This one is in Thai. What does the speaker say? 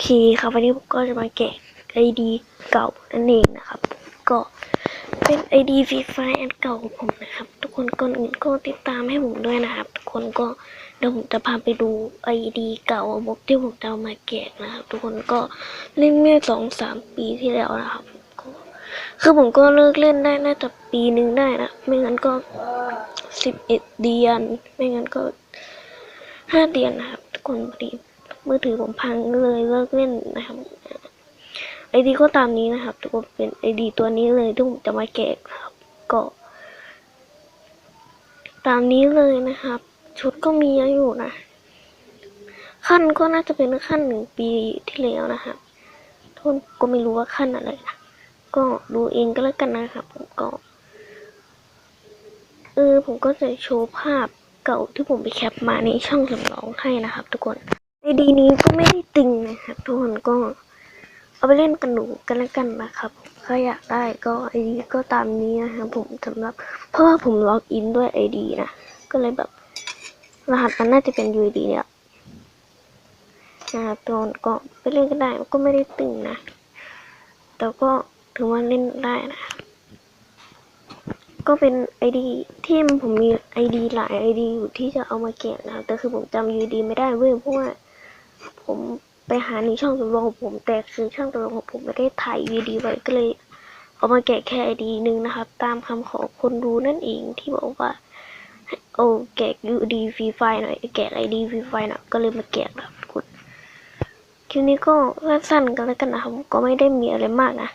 เคครับวันนี้ผมก็จะมาแกะไอดีเก่านั่นเองนะครับ ก็เป็นไอดีฟรีไฟอันเก่าของผมนะครับ ทุกคนก่อนอื่นก็ติดตามให้ผมด้วยนะครับ ทุกคนก็เดี๋ยวผมจะพาไปดูไอดีเก่าของผมที่ผมจะเอามาแกะนะครับ ทุกคนก็เล่นเมื่อสองสามปีที่แล้วนะครับก็คือผมก็เลิกเล่นได้น่าจะปีหนึ่งได้นะไม่งั้นก็สิบเอ็ดเดือน ไม่งั้นก็ห้าเดือนนะครับ ทุกคนพอดี มือถือผมพังเลยเลิกเล่นนะครับไอดีก็ตามนี้นะครับทุกคนเป็นไอดีตัวนี้เลยที่ผมจะมาแกะครับ ก็ ตามนี้เลยนะครับ ชุดก็มีเยอะอยู่นะ ขั้นก็น่าจะเป็นขั้นหนึ่งปีที่แล้วนะครับทุกคนก็ไม่รู้ว่าขั้นอะไรนะก็ดูเองก็แล้วกันนะครับ ผมก็เออผมก็จะโชว์ภาพเก่าที่ผมไปแคปมาในช่องสำรองให้นะครับ ทุกคน ดีนี้ก็ไม่ได้ตึงนะครับทุกคนก็เอาไปเล่นกันหนูกันแล้วกันนะครับถ้าอยากได้ก็ไอดีก็ตามนี้นะครับผมสำหรับ เพราะว่าผมล็อกอินด้วยไอดีนะก็เลยแบบรหัสมันน่าจะเป็น UID เนี่ยนะครับทุกคนก็ไปเล่นกันได้ก็ไม่ได้ตึงนะแต่ก็ถือว่าเล่นได้นะก็เป็นไอดีที่ผมมีไอดีหลายไอดีอยู่ที่จะเอามาแกะนะแต่คือผมจำ UID ไม่ได้เว้ยเพราะว่า ผมไปหาในช่องสำรองของผม แต่คือช่องสำรองของผมไม่ได้ถ่ายวีดีไว้ก็เลย เอามาแกะแค่ไอดีหนึ่งนะครับ ตามคำขอคนดูนั่นเองที่บอกว่าให้เอแกะยูดีฟรีไฟหน่อยแกะไอดีฟรีไฟหน่อยก็เลยมาแกะนะครับทุกคนคลิปนี้ก็สั้นๆกันแล้วกันนะครับก็ไม่ได้มีอะไรมากนะ